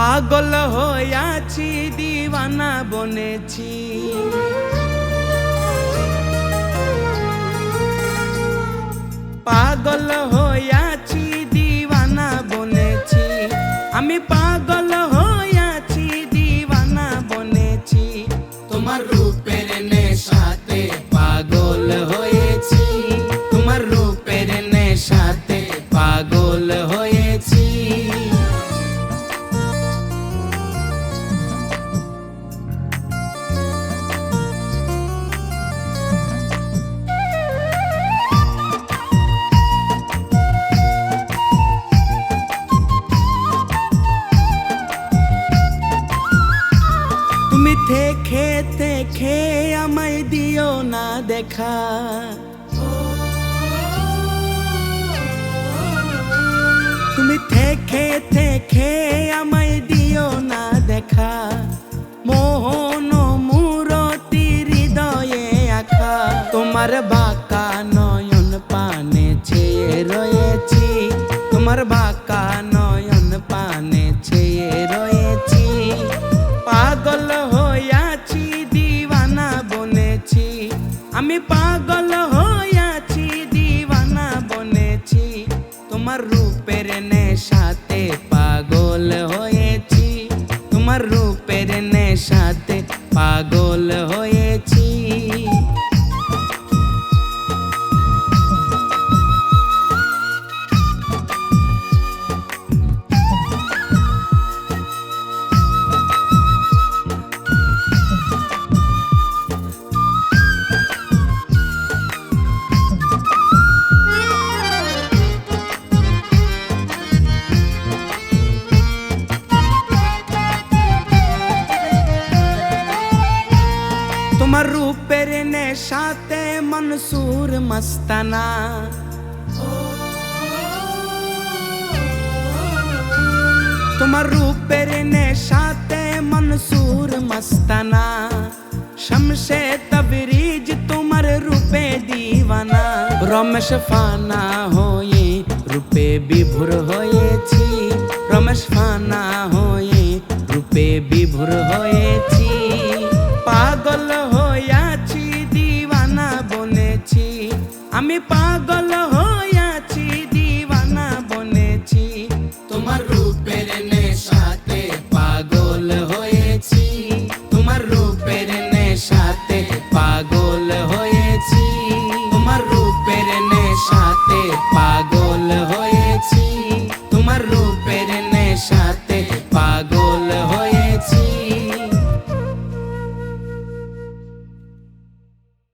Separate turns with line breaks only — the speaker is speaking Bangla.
পাগল হইয়াছি, দিওয়ানা বনেছি। পাগল হইয়াছি, দিওয়ানা বনেছি। আমি পাগল হইয়াছি, দিওয়ানা বনেছি। তোমার রূপের নেশাতে পাগল হয়েছি। তোমার রূপের নেশাতে পাগল থেকে থেকে আমায় দিও না দেখা। তুমি থেকে থেকে আমায় দিও না দেখা। মোহন মূরতি হৃদয়ে আঁকা। তোমার বাঁকা নয়ন পানে চেয়ে রয়েছি। তোমার বাঁকা আমি পাগল নেশাতে মনসুর মস্তানা। তোমার রূপের নেশাতে মনসুর মস্তানা। শমশে তবরিজ তোমার রূপে দিওয়ানা। রমেশ ফানা হয়ে, রূপে বিভুর হয়েছি। রমেশ ফানা হয়ে, রূপে বিভুর হয়েছি